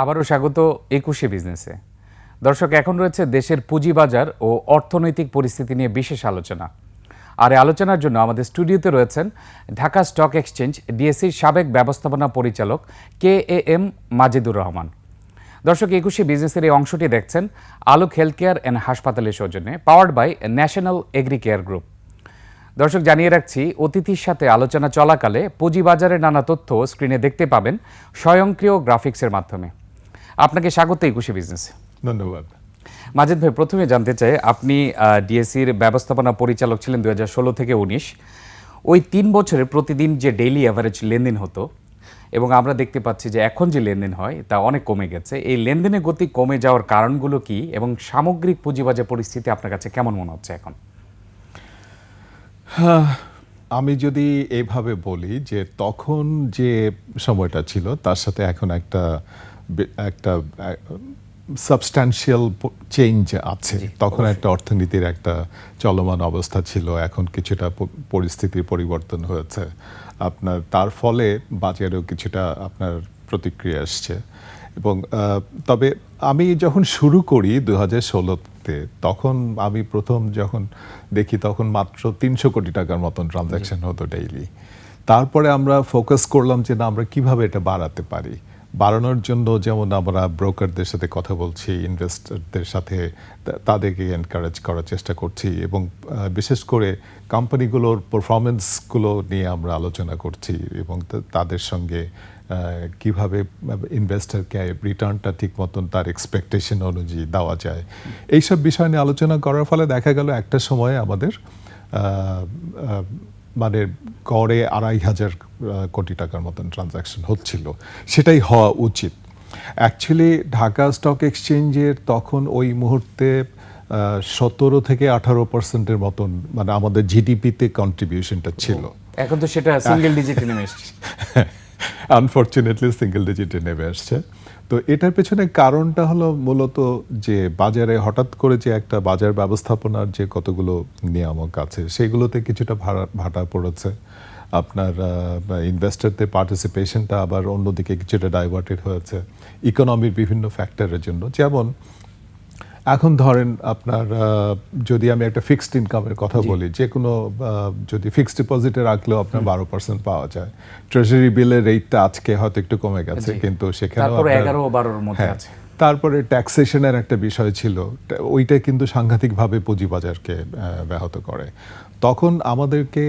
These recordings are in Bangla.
আবারও স্বাগত একুশে বিজনেসে। দর্শক, এখন রয়েছে দেশের পুঁজিবাজার ও অর্থনৈতিক পরিস্থিতি নিয়ে বিশেষ আলোচনা। আর এই আলোচনার জন্য আমাদের স্টুডিওতে রয়েছেন ঢাকা স্টক এক্সচেঞ্জ ডিএসসির সাবেক ব্যবস্থাপনা পরিচালক K A M Majedur Rahman. দর্শক, একুশে বিজনেসের এই অংশটি দেখছেন আলোক হেলথ কেয়ার অ্যান্ড হাসপাতালের সৌজন্যে, powered by national agri care group. দর্শক, জানিয়ে রাখছি, অতিথির সাথে আলোচনা চলাকালে পুঁজিবাজারের নানা তথ্য স্ক্রিনে দেখতে পাবেন স্বয়ংক্রিয় গ্রাফিক্সের মাধ্যমে। আপনাকে স্বাগত একুশে বিজনেসে। ধন্যবাদ। মাজেদ ভাই প্রথমে জানতে চাই আপনি ডিএসসির ব্যবস্থাপনা পরিচালক ছিলেন দুহাজার ষোলো থেকে উনিশ। ওই তিন বছরে প্রতিদিন যে ডেইলি অ্যাভারেজ লেনদেন হতো এবং আমরা দেখতে পাচ্ছি যে এখন যে লেনদেন হয় তা অনেক কমে গেছে। এই লেনদেনের গতি কমে যাওয়ার কারণগুলো কি এবং সামগ্রিক পুঁজিবাজার পরিস্থিতি আপনার কাছে কেমন মনে হচ্ছে এখন? আমি যদি এইভাবে বলি যে তখন যে সময়টা ছিল তার সাথে এখন একটা একটা সাবস্ট্যান্সিয়াল চেঞ্জ আছে। তখন একটা অর্থনীতির একটা চলমান অবস্থা ছিল। এখন কিছুটা পরিস্থিতির পরিবর্তন হয়েছে। আপনার তার ফলে বাজারেও কিছুটা আপনার প্রতিক্রিয়া আসছে। এবং তবে আমি যখন শুরু করি দু হাজার ষোলোতে তখন আমি প্রথম যখন দেখি তখন মাত্র তিনশো কোটি টাকার মতন ট্রানজ্যাকশন হতো ডেইলি তারপরে আমরা ফোকাস করলাম যে না আমরা কীভাবে এটা বাড়াতে পারি? বাড়ানোর জন্য যেমন আমরা ব্রোকারদের সাথে কথা বলছি, ইনভেস্টরদের সাথে তাদেরকে এনকারেজ করার চেষ্টা করছি এবং বিশেষ করে কোম্পানিগুলোর পারফরমেন্সগুলো নিয়ে আমরা আলোচনা করছি এবং তাদের সঙ্গে কীভাবে ইনভেস্টরকে রিটার্নটা ঠিক মতন তার এক্সপেকটেশন অনুযায়ী দেওয়া যায়। এইসব বিষয় নিয়ে আলোচনা করার ফলে দেখা গেল একটা সময় আমাদের মানে গড়ে আড়াই হাজার কোটি টাকার মতন ট্রানজাকশন হচ্ছিল। সেটাই হওয়া উচিত। অ্যাকচুয়ালি ঢাকা স্টক এক্সচেঞ্জের তখন ওই মুহূর্তে সতেরো থেকে আঠারো পার্সেন্টের মতন মানে আমাদের জিডিপিতে কন্ট্রিবিউশনটা ছিল। এখন তো সেটা সিঙ্গেল ডিজিটে নেমে এসছে। আনফর্চুনেটলি সিঙ্গেল ডিজিটে নেমে আসছে। তো এটার পেছনে কারণটা হলো মূলত যে বাজারে হঠাৎ করে যে একটা বাজার ব্যবস্থাপনার যে কতগুলো নিয়ামক আছে, সেগুলোতে কিছুটা ভাড়া, ভাটা পড়েছে। আপনার ইনভেস্টরদের পার্টিসিপেশনটা আবার অন্যদিকে কিছুটা ডাইভার্টেড হয়েছে। ইকোনমির বিভিন্ন ফ্যাক্টরের জন্য। যেমন এখন ধরেন আপনার যদি আমি একটা ফিক্সড ইনকামের কথা বলি যে কোনো যদি ফিক্সড ডিপোজিটে রাখলেও আপনার বারো পার্সেন্ট পাওয়া যায়। ট্রেজারি বিলের রেটটা আজকে হয়তো একটু কমে গেছে কিন্তু সেখানে তারপরে এগারো বারোর মধ্যে আছে। তারপরে ট্যাক্সেশনের একটা বিষয় ছিল ওইটা কিন্তু সাংঘাতিকভাবে পুঁজিবাজারকে ব্যাহত করে। তখন আমাদেরকে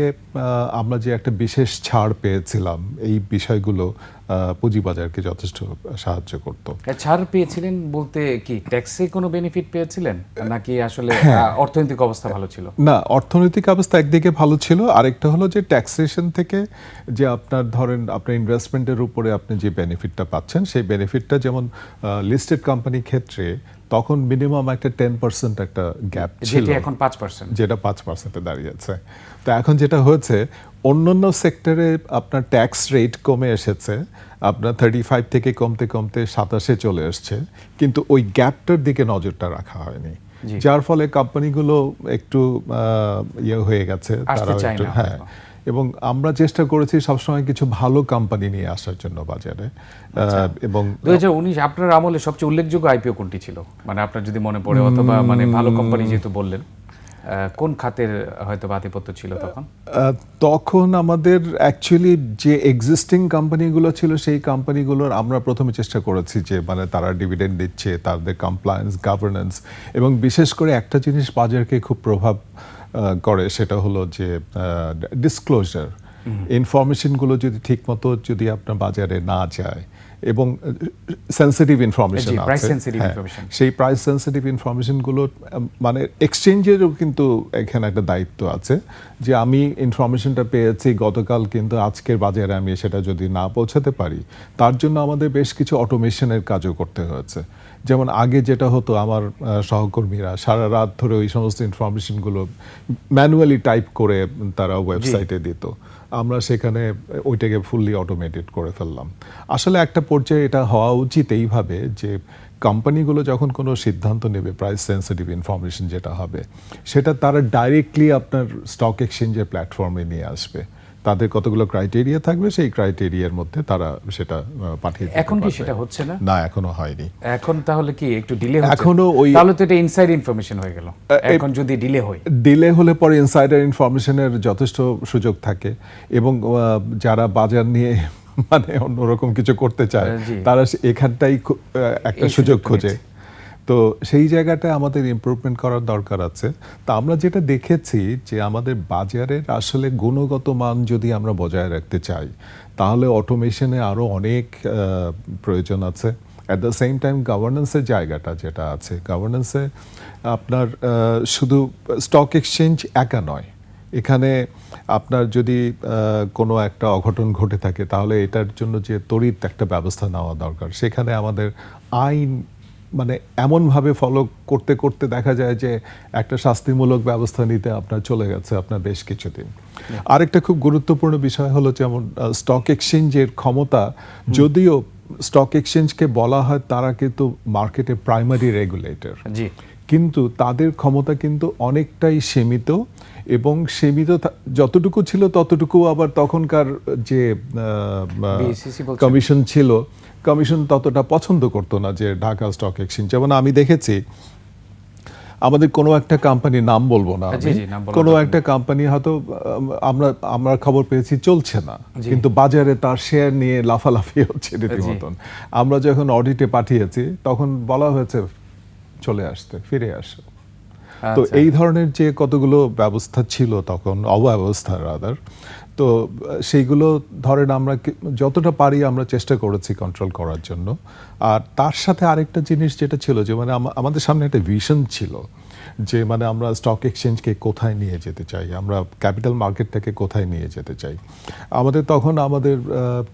আমরা যে একটা বিশেষ ছাড় পেয়েছিলাম এই বিষয়গুলো পুঁজিবাজারকে যথেষ্ট সাহায্য করতো। ছাড় পেয়েছিলেন বলতে কি ট্যাক্সে কোনো বেনিফিট পেয়েছিলেন? নাকি আসলে হ্যাঁ। অর্থনৈতিক অবস্থা ভালো ছিল? না অর্থনৈতিক অবস্থা একদিকে ভালো ছিল আরেকটা হলো যে ট্যাক্সেশন থেকে যে আপনার ধরেন আপনার ইনভেস্টমেন্টের উপরে আপনি যে বেনিফিটটা পাচ্ছেন সেই বেনিফিটটা যেমন লিস্টেড কোম্পানির ক্ষেত্রে তখন মিনিমাম একটা টেন পার্সেন্ট একটা গ্যাপ ছিল। এখন পাঁচ পার্সেন্ট যেটা পাঁচ পার্সেন্টে দাঁড়িয়েছে। তো এখন যেটা হয়েছে অন্যান্য সেক্টরে আপনার ট্যাক্স রেট কমে এসেছে আপনার থার্টি ফাইভ থেকে কমতে কমতে সাতাশে চলে এসছে কিন্তু ওই গ্যাপটার দিকে নজরটা রাখা হয়নি। যার ফলে কোম্পানিগুলো একটু ইয়ে হয়ে গেছে একটু হ্যাঁ। এবং আমরা চেষ্টা করেছি সবসময় কিছু ভালো কোম্পানি নিয়ে আসার জন্য বাজারে। আচ্ছা। এবং দুই হাজার উনিশ আপনার আমলে সবচেয়ে উল্লেখযোগ্য আইপিও কোনটি ছিল? মানে আপনার যদি মনে পড়ে অথবা মানে ভালো কোম্পানি যেহেতু বললেন কোন খাতের হয়তো আধিপত্য ছিল তখন? তখন আমাদের অ্যাকচুয়ালি যে এক্সিস্টিং কোম্পানিগুলো ছিল সেই কোম্পানিগুলোর আমরা প্রথমে চেষ্টা করেছি যে মানে তারা ডিভিডেন্ড দিচ্ছে তাদের কমপ্লায়েন্স গভর্নেন্স এবং বিশেষ করে একটা জিনিস বাজারকে খুব প্রভাব করে সেটা হলো যে ডিসক্লোজার ইনফরমেশনগুলো যদি ঠিকমতো যদি আপনার বাজারে না যায় এবং সেন্সিটিভ ইনফরমেশন হ্যাঁ, information। সেই প্রাইস সেন্সিটিভ ইনফরমেশনগুলো মানে এক্সচেঞ্জেরও কিন্তু এখানে একটা দায়িত্ব আছে যে আমি ইনফরমেশনটা পেয়েছি গতকাল কিন্তু আজকের বাজারে আমি সেটা যদি না পৌঁছাতে পারি তার জন্য আমাদের বেশ কিছু অটোমেশনের কাজও করতে হয়েছে। যেমন আগে যেটা হতো আমার সহকর্মীরা সারা রাত ধরে ওই সমস্ত ইনফরমেশনগুলো ম্যানুয়ালি টাইপ করে তারা ওয়েবসাইটে দিত। আমরা সেখানে ওইটাকে ফুললি অটোমেটেড করে ফেললাম। আসলে একটা পর্যায়ে এটা হওয়া উচিত এইভাবে যে কোম্পানিগুলো যখন কোনো সিদ্ধান্ত নেবে প্রাইস সেন্সিটিভ ইনফরমেশন যেটা হবে সেটা তারা ডাইরেক্টলি আপনার স্টক এক্সচেঞ্জের প্ল্যাটফর্মে নিয়ে আসবে। তাদের কতগুলো ক্রাইটেরিয়া থাকবে সেই ক্রাইটেরিয়ার মধ্যে তারা সেটা পাঠিয়ে এখন কি সেটা হচ্ছে না? না এখনও হয়নি। এখন তাহলে কি একটু ডিলে হচ্ছে? এখনও ওই- তাহলে তো এটা ইনসাইড ইনফরমেশন হয়ে গেল। এখন যদি ডিলে হয়। ডিলে হলে পরে ইনসাইডার ইনফরমেশনের যথেষ্ট সুযোগ থাকে এবং যারা বাজার নিয়ে মানে অন্যরকম কিছু করতে চায় তারা এখানটাই একটা সুযোগ খোঁজে। তো সেই জায়গাটায় আমাদের ইমপ্রুভমেন্ট করার দরকার আছে। তা আমরা যেটা দেখেছি যে আমাদের বাজারের আসলে গুণগত মান যদি আমরা বজায় রাখতে চাই, তাহলে অটোমেশনে আরও অনেক প্রয়োজন আছে। অ্যাট দ্য সেম টাইম গভর্নেন্সের জায়গাটা যেটা আছে গভর্নেন্সে আপনার শুধু স্টক এক্সচেঞ্জ একা নয়। এখানে আপনার যদি কোনো একটা অঘটন ঘটে থাকে, তাহলে এটার জন্য যে তড়িৎ একটা ব্যবস্থা নেওয়া দরকার। সেখানে আমাদের আইন মানে এমনভাবে ফলো করতে করতে দেখা যায় যে একটা শাস্তিমূলক ব্যবস্থা নিতে আপনার চলে গেছে আপনার বেশ কিছুদিন। আরেকটা খুব গুরুত্বপূর্ণ বিষয় হলো যেমন স্টক এক্সচেঞ্জের ক্ষমতা যদিও স্টক এক্সচেঞ্জকে বলা হয় তারা কিন্তু মার্কেটে প্রাইমারি রেগুলেটর কিন্তু তাদের ক্ষমতা কিন্তু অনেকটাই সীমিত। এবং সীমিত যতটুকু ছিল ততটুকু আবার তখনকার যে কমিশন ছিল কমিশন ততটা পছন্দ করতো না যে ঢাকা স্টক এক্সচেঞ্জ। যেমন আমি দেখেছি আমাদের কোনো একটা কোম্পানি নাম বলব না বলার কোনো একটা কোম্পানি হয়তো আমরা আমরা খবর পেয়েছি চলছে না। কিন্তু বাজারে তার শেয়ার নিয়ে লাফালাফি হচ্ছে রীতিমতন। আমরা যখন অডিটে পাঠিয়েছি তখন বলা হয়েছে চলে আসতে ফিরে আসো। তো আচ্ছা। এই ধরনের যে কতগুলো ব্যবস্থা ছিল তখন অব্যবস্থা রাদার তো সেইগুলো ধরেন আমরা যতটা পারি আমরা চেষ্টা করেছি কন্ট্রোল করার জন্য। আর তার সাথে আরেকটা জিনিস যেটা ছিল যে মানে আমাদের সামনে একটা ভিশন ছিল যে মানে আমরা স্টক এক্সচেঞ্জকে কোথায় নিয়ে যেতে চাই আমরা ক্যাপিটাল মার্কেটটাকে কোথায় নিয়ে যেতে চাই। আমাদের তখন আমাদের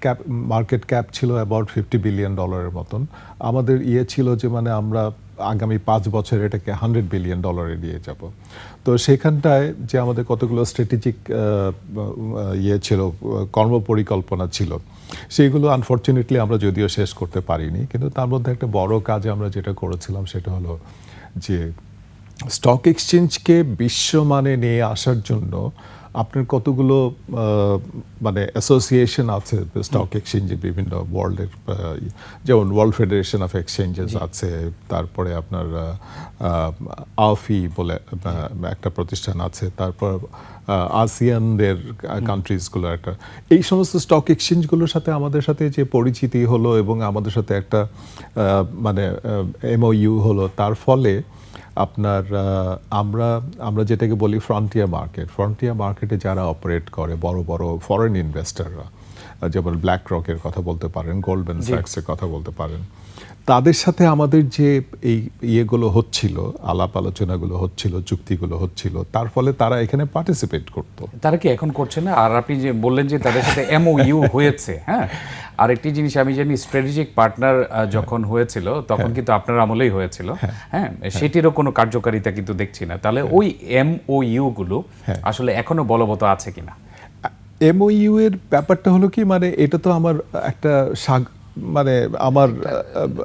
ক্যাপ মার্কেট ক্যাপ ছিল অ্যাবাউট ফিফটি বিলিয়ন ডলারের মতন। আমাদের ইয়ে ছিল যে মানে আমরা আগামী পাঁচ বছর এটাকে হান্ড্রেড বিলিয়ন ডলারে নিয়ে যাব। তো সেখানটায় যে আমাদের কতগুলো স্ট্র্যাটেজিক ইয়ে ছিল আহ, কর্মপরিকল্পনা ছিল সেইগুলো আনফর্চুনেটলি আমরা যদিও শেষ করতে পারিনি। কিন্তু তার মধ্যে একটা বড় কাজ আমরা যেটা করেছিলাম সেটা হলো যে স্টক এক্সচেঞ্জকে বিশ্বমানে নিয়ে আসার জন্য আপনার কতগুলো মানে অ্যাসোসিয়েশন আছে স্টক এক্সচেঞ্জে বিভিন্ন ওয়ার্ল্ডের যেমন ওয়ার্ল্ড ফেডারেশন অফ এক্সচেঞ্জেস আছে তারপরে আপনার আফি বলে একটা প্রতিষ্ঠান আছে তারপর আসিয়ানদের কান্ট্রিজগুলো একটা। এই সমস্ত স্টক এক্সচেঞ্জগুলোর সাথে আমাদের সাথে যে পরিচিতি হলো এবং আমাদের সাথে একটা মানে এমওইউ হলো তার ফলে আপনার আমরা আমরা যেটাকে বলি ফ্রন্টিয়ার মার্কেট ফ্রন্টিয়ার মার্কেটে যারা অপারেট করে বড় বড় ফরেন ইনভেস্টররা যেমন ব্ল্যাক রকের কথা বলতে পারেন গোল্ডম্যান স্যাক্সের কথা বলতে পারেন তাদের সাথে আমাদের যে এই ইয়েগুলো হচ্ছিল আলাপ আলোচনাগুলো হচ্ছিল চুক্তিগুলো হচ্ছিল তার ফলে তারা এখানে পার্টিসিপেট করতো। তারা কি এখন করছে না? আর আপনি যে বললেন যে তাদের সাথে এমওইউ হয়েছে হ্যাঁ? আরেকটি জিনিস আমি জানি স্ট্র্যাটেজিক পার্টনার যখন হয়েছিল তখন কিন্তু আপনার আমলেই হয়েছিল হ্যাঁ। সেটিরও কোনো কার্যকারিতা কিন্তু দেখছি না। তাহলে ওই এমওইউ গুলো আসলে এখনও বলবৎ আছে কিনা? এমওইউ এর ব্যাপারটা হলো কি মানে এটা তো আমার একটা মানে আমার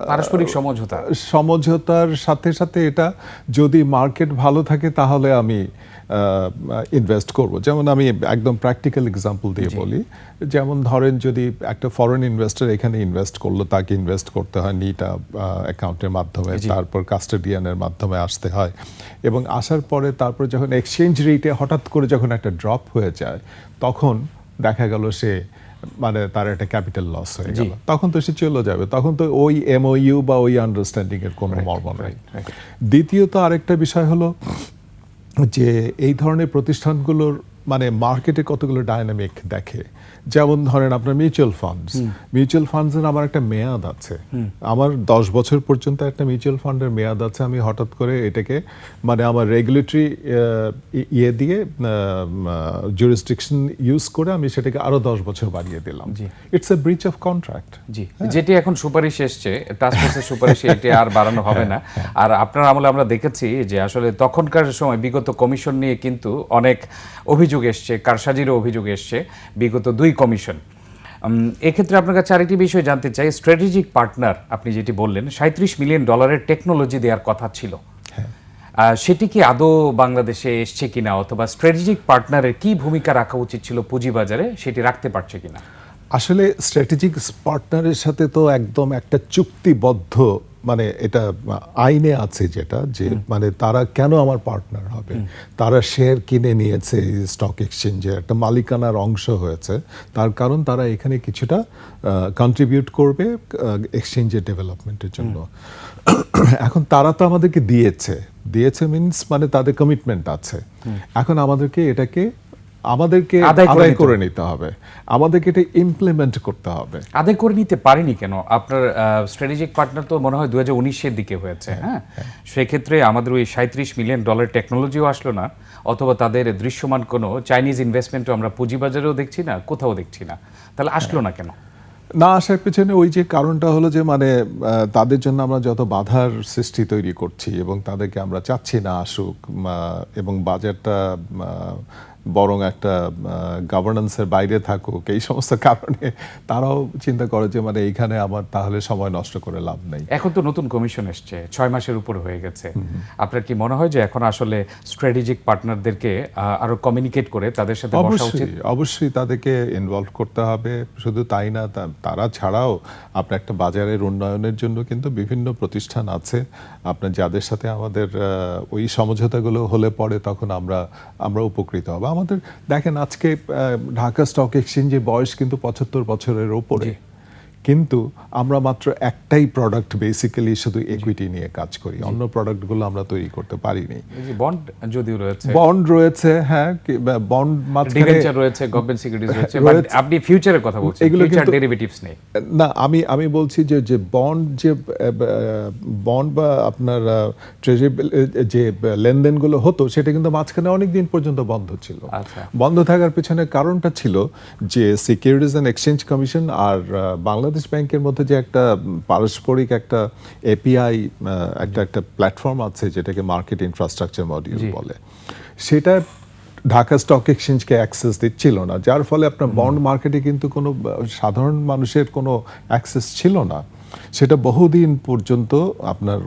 পারস্পরিক সমঝোতা। সমঝোতার সাথে সাথে এটা যদি মার্কেট ভালো থাকে তাহলে আমি ইনভেস্ট করব। যেমন আমি একদম প্র্যাকটিক্যাল এক্সাম্পল দিয়ে বলি। যেমন ধরেন যদি একটা ফরেন ইনভেস্টর এখানে ইনভেস্ট করল তাকে ইনভেস্ট করতে হয় নিটা অ্যাকাউন্টের মাধ্যমে তারপর কাস্টোডিয়ানের মাধ্যমে আসতে হয়। এবং আসার পরে তারপর যখন এক্সচেঞ্জ রেটে হঠাৎ করে যখন একটা ড্রপ হয়ে যায় তখন দেখা গেল সে মানে তার একটা ক্যাপিটাল লস হয়ে গেল। তখন তো সে চলে যাবে। তখন তো ওই এমওইউ বা ওই আন্ডারস্ট্যান্ডিং এর কোনো মর্ম নেই। দ্বিতীয়ত আরেকটা বিষয় হলো যে এই ধরনের প্রতিষ্ঠানগুলোর মানে মার্কেটে কতগুলো ডায়নামিক দেখে। যেমন ধরেন আপনার মিউচুয়াল ফান্ডস মিউচুয়াল ফান্ডসের আমার একটা মেয়াদ আছে। আমার দশ বছর পর্যন্ত একটা মিউচুয়াল ফান্ডের মেয়াদ আছে। আমি হঠাৎ করে এটাকে মানে আমার রেগুলেটরি ইয়ে দিয়ে জুরিসডিকশন ইউজ করে আমি সেটাকে আরও দশ বছর বাড়িয়ে দিলাম। It's a breach of contract জি। যেটি এখন সুপারিশ এসছে টাস্ক ফোর্সের সুপারিশ এটি আর বাড়ানো হবে না। আর আপনার আমলে আমরা দেখেছি যে আসলে তখনকার সময় বিগত কমিশন নিয়ে কিন্তু অনেক অভিযোগ এসছে কারসাজিরও অভিযোগ এসছে বিগত দুই কমিশন। এক্ষেত্রে আপনার কাছে আরেকটি বিষয় জানতে চাই স্ট্র্যাটেজিক পার্টনার আপনি যেটি বললেন সাঁত্রিশ মিলিয়ন ডলারের টেকনোলজি দেওয়ার কথা ছিল। আহ, সেটি কি আদৌ বাংলাদেশে এসছে কিনা অথবা স্ট্র্যাটেজিক পার্টনারের কি ভূমিকা রাখা উচিত ছিল পুঁজিবাজারে সেটি রাখতে পারছে কিনা? আসলে স্ট্র্যাটেজিক পার্টনারের সাথে তো একদম একটা চুক্তিবদ্ধ মানে এটা আইনে আছে যেটা যে মানে তারা কেন আমার পার্টনার হবে? তারা শেয়ার কিনে নিয়েছে স্টক এক্সচেঞ্জে একটা মালিকানার অংশ হয়েছে। তার কারণ তারা এখানে কিছুটা কন্ট্রিবিউট করবে এক্সচেঞ্জের ডেভেলপমেন্টের জন্য। এখন তারা তো আমাদেরকে দিয়েছে। দিয়েছে মিনস মানে তাদের কমিটমেন্ট আছে। এখন আমাদেরকে এটাকে আমাদেরকে আদায় করে নিতে হবে। আমাদেরকে এটা ইমপ্লিমেন্ট করতে হবে। আদায় করে নিতে পারেনি কেন? আপনার স্ট্র্যাটেজিক পার্টনার তো মনে হয় দু হাজার উনিশের দিকে হয়েছে হ্যাঁ সেক্ষেত্রে আমাদের ওই সাঁত্রিশ মিলিয়ন ডলার টেকনোলজিও আসলো না অথবা তাদের দৃশ্যমান কোনো চাইনিজ ইনভেস্টমেন্টও আমরা পুঁজিবাজারেও দেখছি না কোথাও দেখছি না। তাহলে আসলো না কেন? না আসার পেছনে ওই যে কারণটা হলো যে মানে তাদের জন্য আমরা যত বাধার সৃষ্টি তৈরি করছি এবং তাদেরকে আমরা চাচ্ছি না আসুক এবং বাজারটা বরং একটা গভর্নেন্সের বাইরে থাকুক এই সমস্ত কারণে তারাও চিন্তা করে যে মানে এইখানে আমার তাহলে সময় নষ্ট করে লাভ নেই। এখন তো নতুন কমিশন এসছে ছয় মাসের উপর হয়ে গেছে। আপনার কি মনে হয় যে এখন আসলে স্ট্র্যাটেজিক পার্টনারদেরকে আরও কমিউনিকেট করে তাদের সাথে বসা উচিত? অবশ্যই অবশ্যই তাদেরকে ইনভলভ করতে হবে শুধু তাই না তারা ছাড়াও আপনার একটা বাজারের উন্নয়নের জন্য কিন্তু বিভিন্ন প্রতিষ্ঠান আছে। আপনার যাদের সাথে আমাদের ওই সমঝোতাগুলো হলে পরে তখন আমরা আমরা উপকৃত হব। আমাদের দেখেন আজকে ঢাকা স্টক এক্সচেঞ্জে বয়স কিন্তু পঁচাত্তর বছরের ওপরে কিন্তু আমরা মাত্র একটাই প্রোডাক্ট বেসিক্যালি শুধু ইকুইটি নিয়ে কাজ করি। অন্য প্রোডাক্টগুলো আমরা তৈরি করতে পারিনি। বন্ড যদিও রয়েছে। বন্ড রয়েছে হ্যাঁ বন্ড মাঝখানে রয়েছে গভর্নমেন্ট সিকিউরিটিজ রয়েছে। বাট আপনি ফিউচারের কথা বলছেন এগুলো ফিউচার ডেরিভেটিভস নেই না আমি আমি বলছি যে যে বন্ড যে বন্ড বা আপনার ট্রেজারি যে লেনদেনগুলো হতো সেটা কিন্তু মাঝখানে অনেক দিন পর্যন্ত বন্ধ ছিল। আচ্ছা। বন্ধ থাকার পেছনে কারণটা ছিল যে সিকিউরিটিজ অ্যান্ড এক্সচেঞ্জ কমিশন আর আহ, বাংলাদেশ ব্যাংকের মধ্যে যে একটা পারস্পরিক একটা এপিআই একটা একটা প্ল্যাটফর্ম আছে যেটাকে মার্কেট ইনফ্রাস্ট্রাকচার মডিউল বলে সেটা ঢাকা স্টক এক্সচেঞ্জকে অ্যাক্সেস দিচ্ছিল না। যার ফলে আপনার বন্ড মার্কেটে কিন্তু কোনো সাধারণ মানুষের কোনো অ্যাক্সেস ছিল না। সেটা বহুদিন পর্যন্ত আপনার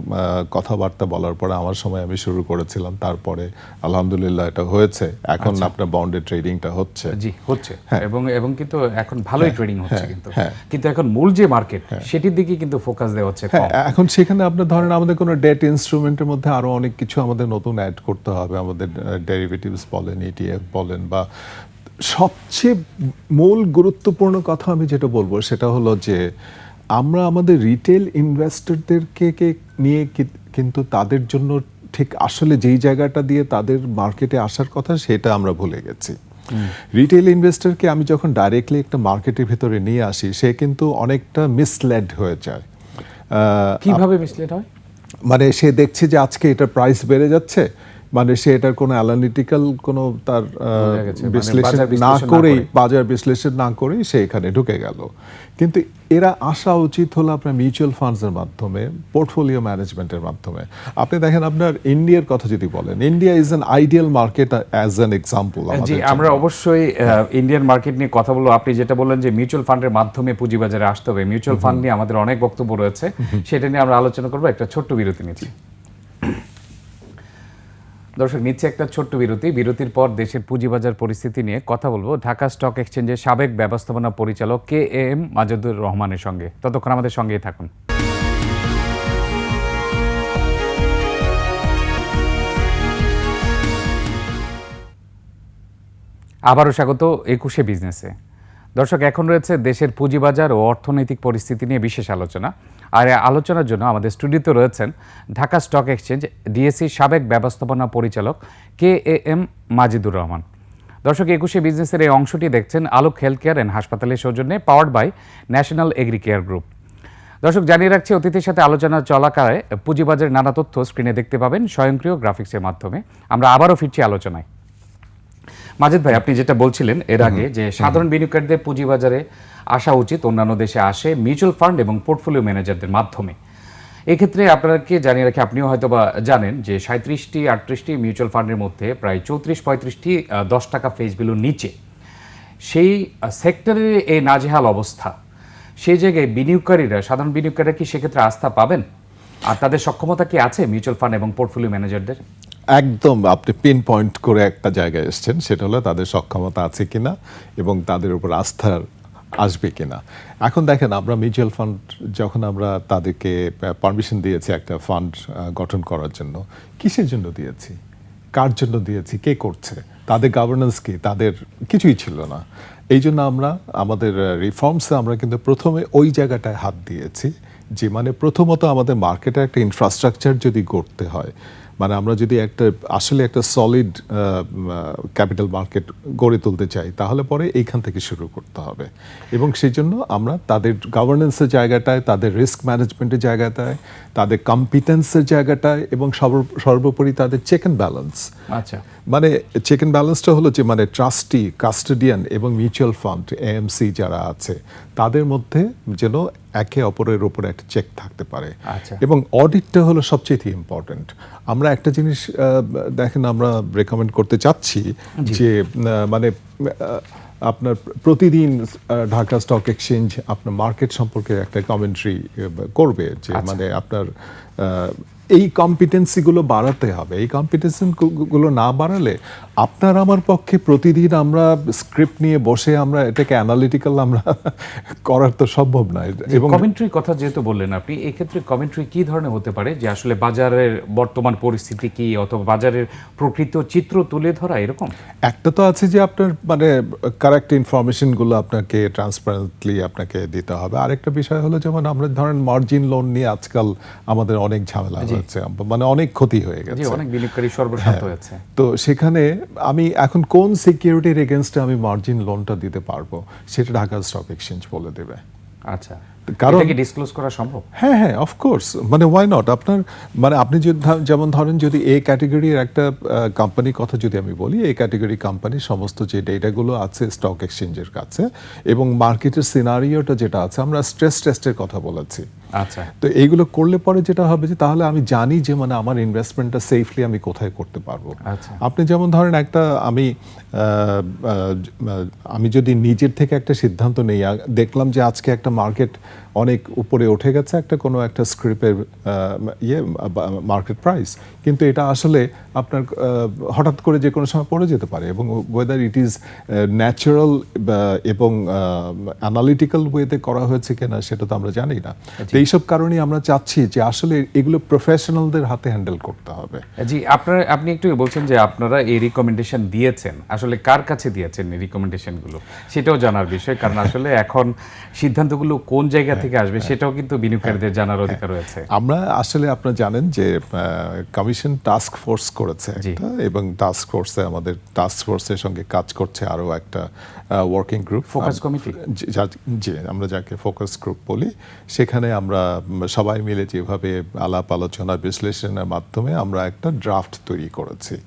কথাবার্তা বলার পরে আমার সময় আমি শুরু করেছিলাম। তারপরে আলহামদুলিল্লাহ এটা হয়েছে। এখন আপনার বন্ডের ট্রেডিংটা হচ্ছে। জি হচ্ছে। এবং এবং কিন্তু এখন ভালোই ট্রেডিং হচ্ছে কিন্তু। হ্যাঁ। কিন্তু এখন মূল যে মার্কেট সেটির দিকে কিন্তু ফোকাস দেওয়া হচ্ছে হ্যাঁ এখন সেখানে আপনার ধরেন আমাদের কোনো ডেট ইনস্ট্রুমেন্টের মধ্যে আরও অনেক কিছু আমাদের নতুন অ্যাড করতে হবে। আমাদের ডেরিভেটিভস বলেন ইটিএফ বলেন বা সবচেয়ে মূল গুরুত্বপূর্ণ কথা আমি যেটা বলব সেটা হলো যে আমরা আমাদের রিটেল ইনভেস্টরদেরকে কে নিয়ে কিন্তু তাদের জন্য ঠিক আসলে যেই জায়গাটা দিয়ে তাদের মার্কেটে আসার কথা সেটা আমরা ভুলে গেছি। রিটেল ইনভেস্টরকে আমি যখন ডাইরেক্টলি একটা মার্কেটের ভেতরে নিয়ে আসি সে কিন্তু অনেকটা মিসলেড হয়ে যায়। কীভাবে মিসলেড হয়? মানে সে দেখছে যে আজকে এটার প্রাইস বেড়ে যাচ্ছে মানে সে এটার কোনো অ্যানালিটিক্যাল কোনো তার মানে বিশ্লেষণ না করেই। বাজার বিশ্লেষণ না করেই সে এখানে ঢুকে গেল। কিন্তু এরা আসা উচিত হলো আপনার মিউচুয়াল ফান্ডসের মাধ্যমে পোর্টফোলিও ম্যানেজমেন্টের মাধ্যমে। আপনি দেখেন আপনার ইন্ডিয়ার কথা যদি বলেন India is an ideal market as an example জি আমরা অবশ্যই ইন্ডিয়ান মার্কেট নিয়ে কথা বলব। আপনি যেটা বললেন যে মিউচুয়াল ফান্ডের মাধ্যমে পুঁজিবাজারে আসতে হবে মিউচুয়াল ফান্ড নিয়ে আমাদের অনেক বক্তব্য রয়েছে সেটা নিয়ে আমরা আলোচনা করব। একটা ছোট্ট বিরতি নিচ্ছি। দর্শক, নিচ্ছে একটা ছোট্ট বিরতি। বিরতির পর দেশের পুঁজিবাজার পরিস্থিতি নিয়ে কথা বলব ঢাকা স্টক এক্সচেঞ্জের সাবেক ব্যবস্থাপনা পরিচালক কে এম মাজেদুর রহমানের সঙ্গে। ততক্ষণ আমাদের সঙ্গেই থাকুন। আবারও স্বাগত একুশে বিজনেসে। দর্শক, এখন রয়েছে দেশের পুঁজিবাজার ও অর্থনৈতিক পরিস্থিতি নিয়ে বিশেষ আলোচনা। আর আলোচনার জন্য আমাদের স্টুডিওতে রয়েছেন ঢাকা স্টক এক্সচেঞ্জ ডিএসসি সাবেক ব্যবস্থাপনা পরিচালক K A M Majidur Rahman. দর্শক, একুশে বিজনেসের এই অংশটি দেখছেন আলোক হেলথ কেয়ার অ্যান্ড হাসপাতালের সৌজন্যে powered by national agri care group. দর্শক, জানিয়ে রাখছি অতিথির সাথে আলোচনা চলাকালে পুঁজিবাজারের নানা তথ্য স্ক্রিনে দেখতে পাবেন স্বয়ংক্রিয় গ্রাফিক্সের মাধ্যমে। আমরা আবারও ফিরছি আলোচনায়। মাজেদ ভাই আপনি যেটা বলছিলেন এর আগে যে সাধারণ বিনিয়োগকারীদের পুঁজিবাজারে আসা উচিত অন্যান্য দেশে আসে মিউচুয়াল ফান্ড এবং পোর্টফোলিও ম্যানেজারদের মাধ্যমে। এক্ষেত্রে আপনাকে জানিয়ে রাখি আপনিও হয়তো বা জানেন যে সাঁত্রিশটি আটত্রিশটি মিউচুয়াল ফান্ডের মধ্যে প্রায় চৌত্রিশ পঁয়ত্রিশটি দশ টাকা ফেস ভ্যালুর নিচে। সেই সেক্টরের এই নাজেহাল অবস্থা। সেই জায়গায় বিনিয়োগকারীরা সাধারণ বিনিয়োগকারীরা কি সেক্ষেত্রে আস্থা পাবেন? আর তাদের সক্ষমতা কি আছে মিউচুয়াল ফান্ড এবং পোর্টফোলিও ম্যানেজারদের? একদম আপনি পিন পয়েন্ট করে একটা জায়গায় এসেছেন, সেটা হলো তাদের সক্ষমতা আছে কিনা এবং তাদের উপর আস্থার আসবে কিনা। এখন দেখেন, আমরা মিউচুয়াল ফান্ড যখন আমরা তাদেরকে পারমিশন দিয়েছি একটা ফান্ড গঠন করার জন্য, কিসের জন্য দিয়েছি? কার জন্য দিয়েছি? কে করছে? তাদের গভর্নেন্স কি? তাদের কিছুই ছিল না। এই জন্য আমরা, আমাদের রিফর্মসে আমরা কিন্তু প্রথমে ওই জায়গাটায় হাত দিয়েছি, যে মানে প্রথমত আমাদের মার্কেটে একটা ইনফ্রাস্ট্রাকচার যদি গড়তে হয় মানে আমরা যদি একটা আসলে একটা সলিড ক্যাপিটাল মার্কেট গড়ে তুলতে চাই তাহলে পরে এইখান থেকে শুরু করতে হবে। এবং সেই জন্য আমরা তাদের গভর্নেন্সের জায়গাটায় তাদের রিস্ক ম্যানেজমেন্টের জায়গাটায় তাদের কম্পিটেন্সের জায়গাটায় এবং সর্বোপরি তাদের চেক অ্যান্ড ব্যালেন্স আচ্ছা। মানে চেক অ্যান্ড ব্যালেন্সটা হলো যে মানে ট্রাস্টি কাস্টোডিয়ান এবং মিউচুয়াল ফান্ড এএমসি যারা আছে তাদের মধ্যে যেন একে অপরের উপরে একটা চেক থাকতে পারে। আচ্ছা। এবং অডিটটা হলো সবচেয়ে ইম্পর্টেন্ট আমরা একটা জিনিস দেখেন আমরা রেকমেন্ড করতে চাচ্ছি যে মানে আপনার প্রতিদিন ঢাকা স্টক এক্সচেঞ্জ আপনার মার্কেট সম্পর্কে একটা কমেন্ট্রি করবে যে মানে আপনার এই কম্পিটেন্সিগুলো বাড়াতে হবে। এই কম্পিটেন্সি গুলো না বাড়ালে আপনার আমার পক্ষে প্রতিদিন আমরা স্ক্রিপ্ট নিয়ে বসে আমরা এটাকে অ্যানালিটিক্যাল আমরা করার তো সম্ভব নয় এবং কমেন্ট্রির কথা যেহেতু বললেন আপনি এক্ষেত্রে কমেন্ট্রি কি ধরনের হতে পারে? যে আসলে বাজারের বর্তমান পরিস্থিতি কি অথবা বাজারের প্রকৃত চিত্র তুলে ধরা এরকম? একটা তো আছে যে আপনার মানে কারেক্ট ইনফরমেশনগুলো আপনাকে ট্রান্সপারেন্টলি আপনাকে দিতে হবে। আরেকটা বিষয় হলো যেমন আমরা ধরেন মার্জিন লোন নিয়ে আজকাল আমাদের অনেক ঝামেলা হয়েছে মানে অনেক ক্ষতি হয়ে গেছে। অনেক বিনিয়োগকারী সর্বশান্ত হয়েছে তো সেখানে আমি এখন কোন সিকিউরিটির এগেনস্টে আমি মার্জিন লোনটা দিতে পারব? সেটা ঢাকা স্টক এক্সচেঞ্জ বলে দেবে। আচ্ছা। কারণ- কি ডিসক্লোজ করা সম্ভব? হ্যাঁ হ্যাঁ অফকোর্স মানে ওয়াই নট আপনার মানে আপনি যদি যেমন ধরেন যদি এই ক্যাটেগরির একটা কোম্পানির কথা যদি আমি বলি এই ক্যাটেগরি কোম্পানির সমস্ত যে ডেটাগুলো আছে স্টক এক্সচেঞ্জের কাছে এবং মার্কেটের সিনারিওটা যেটা আছে আমরা স্ট্রেস টেস্টের কথা বলেছি। আচ্ছা। তো এইগুলো করলে পরে যেটা হবে যে তাহলে আমি জানি যে মানে আমার ইনভেস্টমেন্টটা সেফলি আমি কোথায় করতে পারব। আচ্ছা। আপনি যেমন ধরেন একটা আমি আমি যদি নিজের থেকে একটা সিদ্ধান্ত নেই দেখলাম যে আজকে একটা মার্কেট অনেক উপরে উঠে গেছে একটা কোনো একটা স্ক্রিপের ইয়ে মার্কেট প্রাইস কিন্তু এটা আসলে আপনার হঠাৎ করে যে কোনো সময় পড়ে যেতে পারে এবং ওয়েদার ইট ইজ ন্যাচারাল এবং অ্যানালিটিক্যাল ওয়েতে করা হয়েছে কিনা সেটা তো আমরা জানি না। এইসব কারণেই আমরা চাচ্ছি যে আসলে এগুলো প্রফেশনালদের হাতে হ্যান্ডেল করতে হবে। জি আপনার আপনি একটু বলছেন যে আপনারা এই রিকমেন্ডেশন দিয়েছেন। আসলে কার কাছে দিয়েছেন এই রিকমেন্ডেশনগুলো সেটাও জানার বিষয় কারণ আসলে এখন সিদ্ধান্তগুলো কোন জায়গা থেকে আসবে সেটাও কিন্তু বিনিয়োগকারীদের জানার অধিকার রয়েছে। আমরা আসলে আপনারা জানেন যে কমিশন টাস্ক ফোর্স করেছে একটা এবং টাস্ক ফোর্সে আমাদের টাস্ক ফোর্সের সঙ্গে কাজ করছে আরও একটা ওয়ার্কিং গ্রুপ Focus committee? যে আমরা যাকে ফোকাস গ্রুপ বলি সেখানে আমরা সবাই মিলে যেভাবে আলাপ আলোচনা বিশ্লেষণের মাধ্যমে আমরা একটা ড্রাফট তৈরি করেছি।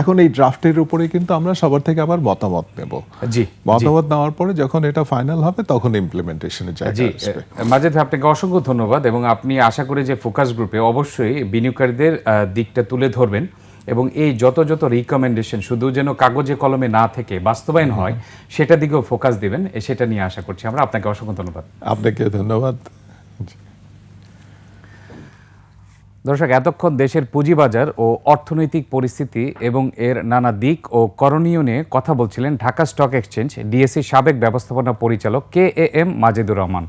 এখন এই ড্রাফটের উপরে কিন্তু আমরা সবার থেকে আবার মতামত নেব। জি মতামত নেওয়ার পরে যখন এটা ফাইনাল হবে তখন ইমপ্লিমেন্টেশনের জি জায়গায় আসবে। মাজেদ আপনাকে অসংখ্য ধন্যবাদ এবং আপনি আশা করি যে ফোকাস গ্রুপে অবশ্যই বিনিয়োগকারীদের দিকটা তুলে ধরবেন এবং এই যত যত রিকমেন্ডেশন শুধু যেন কাগজে কলমে না থেকে বাস্তবায়ন হয় সেটা দিকেও ফোকাস দিবেন সেটা নিয়ে আশা করছি আমরা। আপনাকে অসংখ্য ধন্যবাদ। আপনাকে ধন্যবাদ। দর্শক, এতক্ষণ দেশের পুঁজিবাজার ও অর্থনৈতিক পরিস্থিতি এবং এর নানা দিক ও করণীয় নিয়ে কথা বলছিলেন ঢাকা স্টক এক্সচেঞ্জ ডিএসসি সাবেক ব্যবস্থাপনা পরিচালক K A M Majedur Rahman.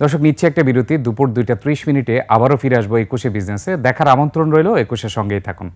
দর্শক, নিচ্ছে একটা বিরতি, দুপুর দুইটা ত্রিশ মিনিটে আবারও ফিরে আসব একুশে বিজনেসে। দেখার আমন্ত্রণ রইল, একুশের সঙ্গেই থাকুন।